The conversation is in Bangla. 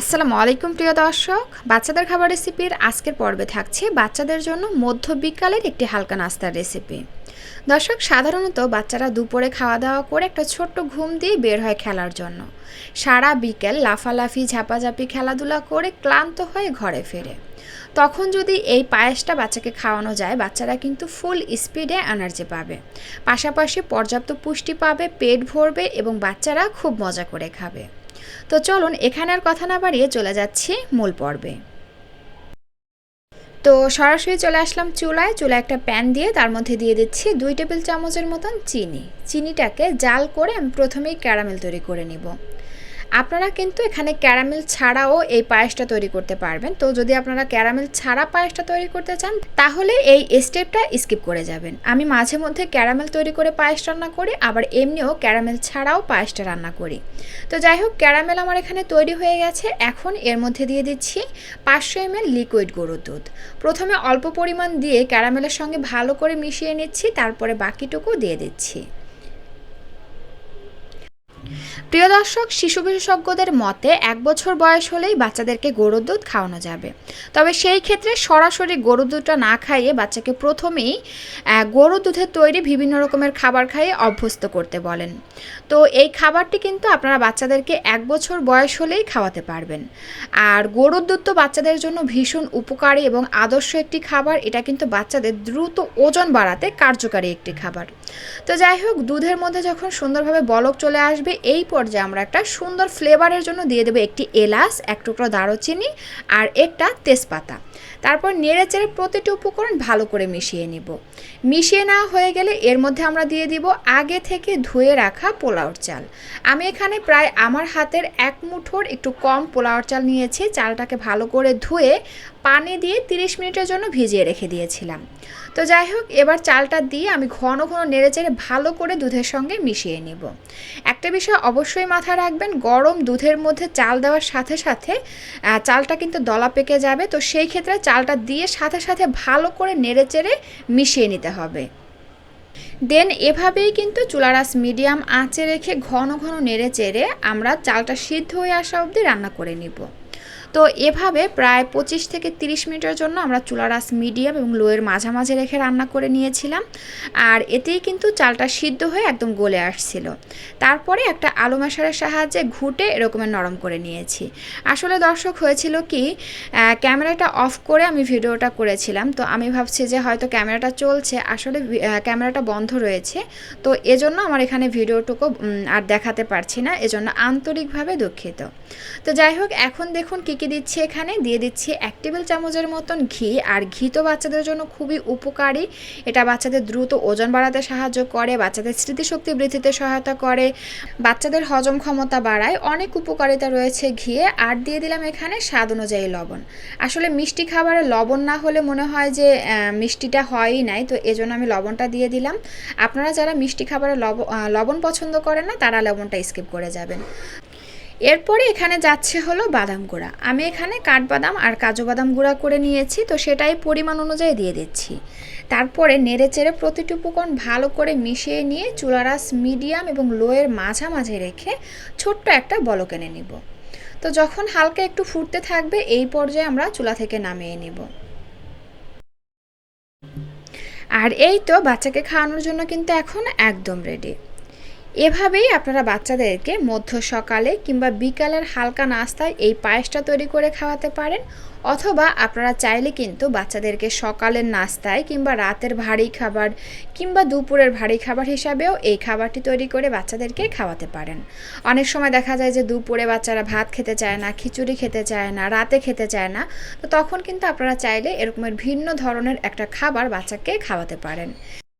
আসসালামু আলাইকুম, প্রিয় দর্শক। বাচ্চাদের খাবার রেসিপির আজকের পর্বে থাকছে বাচ্চাদের জন্য মধ্য বিকালের একটি হালকা নাস্তার রেসিপি। দর্শক, সাধারণত বাচ্চারা দুপুরে খাওয়া দাওয়া করে একটা ছোট্ট ঘুম দিয়ে বের হয় খেলার জন্য। সারা বিকেল লাফালাফি, ঝাপাঝাপি, খেলাধুলা করে ক্লান্ত হয়ে ঘরে ফেরে। তখন যদি এই পায়েসটা বাচ্চাকে খাওয়ানো যায়, বাচ্চারা কিন্তু ফুল স্পিডে এনার্জি পাবে। পাশাপাশি পর্যাপ্ত পুষ্টি পাবে, পেট ভরবে এবং বাচ্চারা খুব মজা করে খাবে। তো চলুন এখানে আর কথা না বাড়িয়ে চলে যাচ্ছি মূল পর্বে। তো সরাসরি চলে আসলাম চুলায় চুলায় একটা প্যান দিয়ে তার মধ্যে দিয়ে দিচ্ছি দুই টেবিল চামচের মতন চিনি। চিনিটাকে জাল করে আমি প্রথমেই ক্যারামেল তৈরি করে নিব। আপনারা কিন্তু এখানে ক্যারামেল ছাড়াও এই পায়েসটা তৈরি করতে পারবেন। তো যদি আপনারা ক্যারামেল ছাড়া পায়েসটা তৈরি করতে চান, তাহলে এই স্টেপটা স্কিপ করে যাবেন। আমি মাঝে মধ্যে ক্যারামেল তৈরি করে পায়েস রান্না করি, আবার এমনিও ক্যারামেল ছাড়াও পায়েসটা রান্না করি। তো যাই হোক, ক্যারামেল আমার এখানে তৈরি হয়ে গেছে। এখন এর মধ্যে দিয়ে দিচ্ছি পাঁচশো এম লিকুইড গরুর দুধ। প্রথমে অল্প পরিমাণ দিয়ে ক্যারামেলের সঙ্গে ভালো করে মিশিয়ে নিচ্ছি, তারপরে বাকিটুকু দিয়ে দিচ্ছি। প্রিয় দর্শক, শিশু বিশেষজ্ঞদের মতে এক বছর বয়স হলেই বাচ্চাদেরকে গরুর দুধ খাওয়ানো যাবে। তবে সেই ক্ষেত্রে সরাসরি গরুর দুধটা না খাইয়ে বাচ্চাকে প্রথমেই গরুর দুধের তৈরি বিভিন্ন রকমের খাবার খাইয়ে অভ্যস্ত করতে বলেন। তো এই খাবারটি কিন্তু আপনারা বাচ্চাদেরকে এক বছর বয়স হলেই খাওয়াতে পারবেন। আর গরুর দুধ তো বাচ্চাদের জন্য ভীষণ উপকারী এবং আদর্শ একটি খাবার। এটা কিন্তু বাচ্চাদের দ্রুত ওজন বাড়াতে কার্যকারী একটি খাবার। তো যাই হোক, দুধের মধ্যে যখন সুন্দরভাবে বলক চলে আসবে, এই পর্যায়ে আমরা একটা সুন্দর ফ্লেভারের জন্য দিয়ে দেবো একটি এলাচ, এক টুকরো দারুচিনি আর একটা তেজপাতা। তারপর নেড়ে চেড়ে প্রতিটি উপকরণ ভালো করে মিশিয়ে নিব। মিশিয়ে নেওয়া হয়ে গেলে এর মধ্যে আমরা দিয়ে দিব আগে থেকে ধুয়ে রাখা পোলাওর চাল। আমি এখানে প্রায় আমার হাতের এক মুঠোর একটু কম পোলাওর চাল নিয়েছি, চালটাকে ভালো করে ধুয়ে পানি দিয়ে 30 মিনিটের জন্য ভিজিয়ে রেখে দিয়েছিলাম। তো যাই হোক, এবার চালটা দিয়ে আমি ঘন ঘন নেড়ে চেড়ে ভালো করে দুধের সঙ্গে মিশিয়ে নিব। একটা বিষয় অবশ্যই মাথায় রাখবেন, গরম দুধের মধ্যে চাল দেওয়ার সাথে সাথে চালটা কিন্তু দলা পেকে যাবে, তো সেই ক্ষেত্রে চালটা দিয়ে সাথে সাথে ভালো করে নেড়ে চেড়ে মিশিয়ে নিতে হবে। দেন এভাবেই কিন্তু চুলারাস মিডিয়াম আঁচে রেখে ঘন ঘন নেড়ে চেড়ে আমরা চালটা সিদ্ধ হয়ে আসা অবধি রান্না করে নিব। তো এভাবে প্রায় পঁচিশ থেকে তিরিশ মিনিটের জন্য আমরা চুলা রাস মিডিয়াম এবং লোয়ের মাঝামাঝি রেখে রান্না করে নিয়েছিলাম। আর এতেই কিন্তু চালটা সিদ্ধ হয়ে একদম গলে আসছিল। তারপরে একটা আলু মেশারের সাহায্যে ঘুটে এরকমের নরম করে নিয়েছি। আসলে দর্শক, হয়েছিল কি ক্যামেরাটা অফ করে আমি ভিডিওটা করেছিলাম। তো আমি ভাবছি যে হয়তো ক্যামেরাটা চলছে। আসলে ক্যামেরাটা বন্ধ রয়েছে। তো এজন্য আমার এখানে ভিডিওটুকু আর দেখাতে পারছি না। এজন্য আন্তরিকভাবে দুঃখিত। তো যাই হোক, এখন দেখুন কী কী দিচ্ছি এখানে। দিয়ে দিচ্ছি এক টেবিল চামচের মতন ঘি। আর ঘি তো বাচ্চাদের জন্য খুবই উপকারী। এটা বাচ্চাদের দ্রুত ওজন বাড়াতে সাহায্য করে, বাচ্চাদের স্মৃতিশক্তি বৃদ্ধিতে সহায়তা করে, বাচ্চাদের হজম ক্ষমতা বাড়ায়। অনেক উপকারিতা রয়েছে ঘিয়ে আর দিয়ে দিলাম এখানে স্বাদ অনুযায়ী লবণ। আসলে মিষ্টি খাবারে লবণ না হলে মনে হয় যে মিষ্টিটা হয়ই নাই। তো এজন্য আমি লবণটা দিয়ে দিলাম। আপনারা যারা মিষ্টি খাবারে লবণ পছন্দ করেন না, তারা লবণটা স্কিপ করে যাবেন। এরপরে এখানে যাচ্ছে হলো বাদাম গুঁড়া। আমি এখানে কাঠবাদাম আর কাজু বাদাম গুঁড়া করে নিয়েছি, তো সেটাই পরিমাণ অনুযায়ী দিয়ে দিচ্ছি। তারপরে নেড়ে চেড়ে প্রতিটি উপকরণ ভালো করে মিশিয়ে নিয়ে চুলারাস মিডিয়াম এবং লোয়ের মাঝামাঝি রেখে ছোট্ট একটা বলক এনে নিব। তো যখন হালকা একটু ফুটতে থাকবে, এই পর্যায়ে আমরা চুলা থেকে নামিয়ে নিব। আর এই তো বাচ্চাকে খাওয়ানোর জন্য কিন্তু এখন একদম রেডি এভাবেই আপনারা বাচ্চাদেরকে মধ্য সকালে কিংবা বিকালের হালকা নাস্তায় এই পায়েসটা তৈরি করে খাওয়াতে পারেন, অথবা আপনারা চাইলে কিন্তু বাচ্চাদেরকে সকালের নাস্তায় কিংবা রাতের ভারী খাবার কিংবা দুপুরের ভারী খাবার হিসাবেও এই খাবারটি তৈরি করে বাচ্চাদেরকে খাওয়াতে পারেন। অনেক সময় দেখা যায় যে দুপুরে বাচ্চারা ভাত খেতে চায় না, খিচুড়ি খেতে চায় না, রাতে খেতে চায় না, তো তখন কিন্তু আপনারা চাইলে এরকমের ভিন্ন ধরনের একটা খাবার বাচ্চাকে খাওয়াতে পারেন।